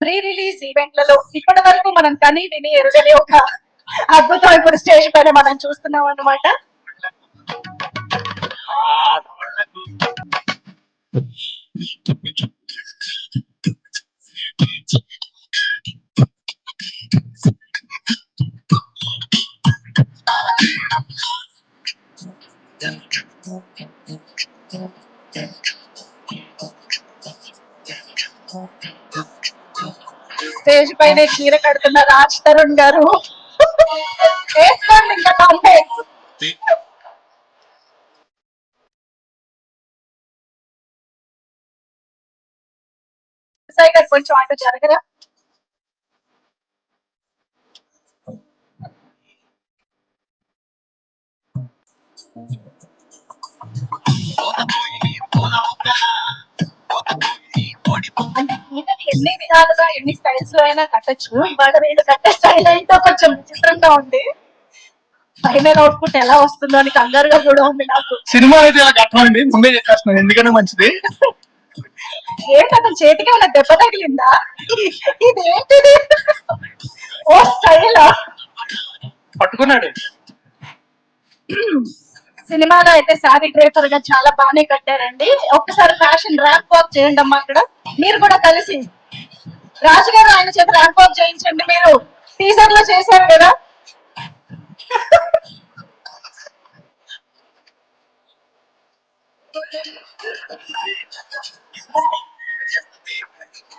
Pre release ఈవెంట్లలో ఇప్పటి వరకు మనం కని విని ఎరుగని ఒక అద్భుతం ఇప్పుడు స్టేజ్ పైన మనం చూస్తున్నాం అన్నమాట. స్టేజ్ పైన చీర కడుతున్న రాజ్ తరుణ్ గారు. వేసుకోండి ఇంకా సాయి గారు కొంచెం అటు జరగరా? అంటే ఎన్ని విధాలుగా ఎన్ని స్టైల్స్లో అయినా కట్టచ్చు. బట్ వీళ్ళు కట్టే స్టైల్ ఏంటో కొంచెం విచిత్రంగా ఉంది. ఫైనల్ అవుట్పుట్ ఎలా వస్తుందో అని కంగారుగా కూడా ఉంది నాకు. సినిమా అయితే ఇలా కట్టమండి ముందే చెప్పేస్తున్నాను ఎందుకంటే మంచిది? ఏంటి అతని చేతికి ఉన్న దెబ్బ తగిలిందా? ఇది ఏంటిది ఓ స్టైల్ పట్టుకున్నాడు. సినిమాలో అయితే సారీ డ్రైవర్గా చాలా బాగానే కట్టారండి. ఒక్కసారి ఫ్యాషన్ ర్యాంప్ వాక్ చేయండి అమ్మా అక్కడ. మీరు కూడా కలిసి. రాజు గారు ఆయన చేత ర్యాంప్ వాక్ చేయించండి మీరు. టీజర్లో చేశారు కదా.